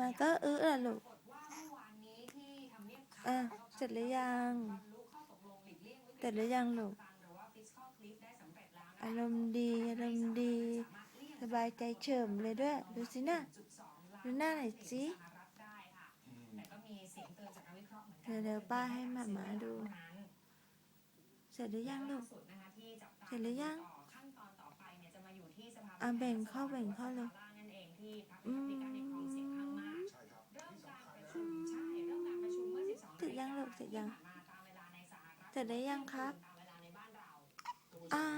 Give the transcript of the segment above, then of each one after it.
มาก็เอออะลูกปรากฏว่าเมื่อวานนี้ที่ทำเนียบขาวอะเสร็จหรือยังบรรลุข้อตกลงหลีกเลี่ยงวิกฤตเสร็จหรือยังลูกตันหรือว่า fiscal cliff ได้สำเร็จแล้วนะคะอารมณ์ดี อารมณ์ดีสามารถเลี่ยงสบายใจเฉิมเลยด้วย ดูสินะ1.2ดูหน้าหน่อยสิสหรัฐได้ค่ะแต่ก็มีเสียงเตือนจากนักวิเคราะห์เหมือนกัเดี๋ยวๆป้าให้หมาหมาดูเท่นั้นเสร็จหรือยังลูกล่าสุดนะคะที่จับตาเสร็จหรือยังต่อขั้นตอนต่อไปเนี่ยจะมาอยู่ที่สภาอะแบ่งเข้าแบ่งเข้าเลยสภล่างนั่นเอง ยังลูกเสร็จยังที่ผ่านมาตามเวลาในสหรัฐเสร็จหรือยังครับตามเวลาในบ้านเราอ้าว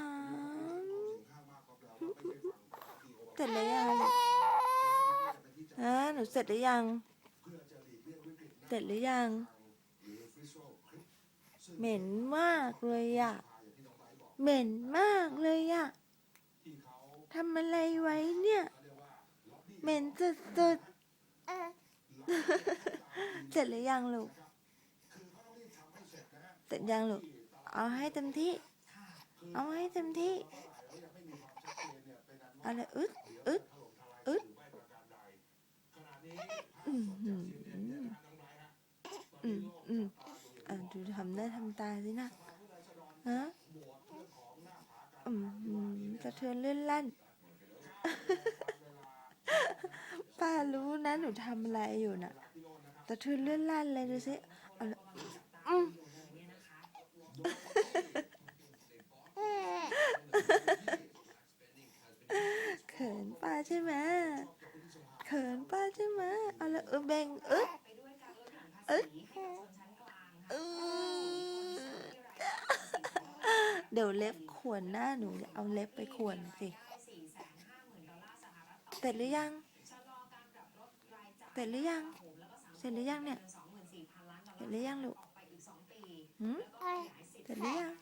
ข้างมากก็แปลว่าไม่ได้ฟังที่โอเสร็จหรือยังลูกฮะหนูเสร็จหรือยังเพื่อจะหลีกเลี่ยงวิกฤตเสร็จหรือยังหรือ fiscal cliff ซึ่งเหม็นมากเลยอะอย่างที่น้องไบร์ทบอกเหม็นมากเลยอะที่เขาทำอะไรไว้เนี่ยเขาเรียกว่าล็อบบี้เหม็นสุดๆ เสร็จหรือยังลูก คือเขาต้องรีบทำให้ เสร็จนะฮะเสร็จยังลูกเอาให้เต็มที่ เอาให้เต็มที่แล้วยังไม่มีความชัดเจนเนี่ยเป็นอันว่าเอาเลยอึดอึดอึดหรืมอืมอืมอะดูทำหน้าทำตาสินะฮะอืมสะเทือนเลื่อนลั่นป้ารู้นะหนูทำอะไรอยู่น่ะสะเทือนเลื่อนลั่นเลยดูสิเอาละอืม เดี๋ยวเล็บขวนหน้าหนูเอาเล็บไปขวนสิ เสร็จหรือยัง เสร็จหรือยัง เสร็จหรือยังเนี่ย เสร็จหรือยังลูกหืมเสร็จหรือยัง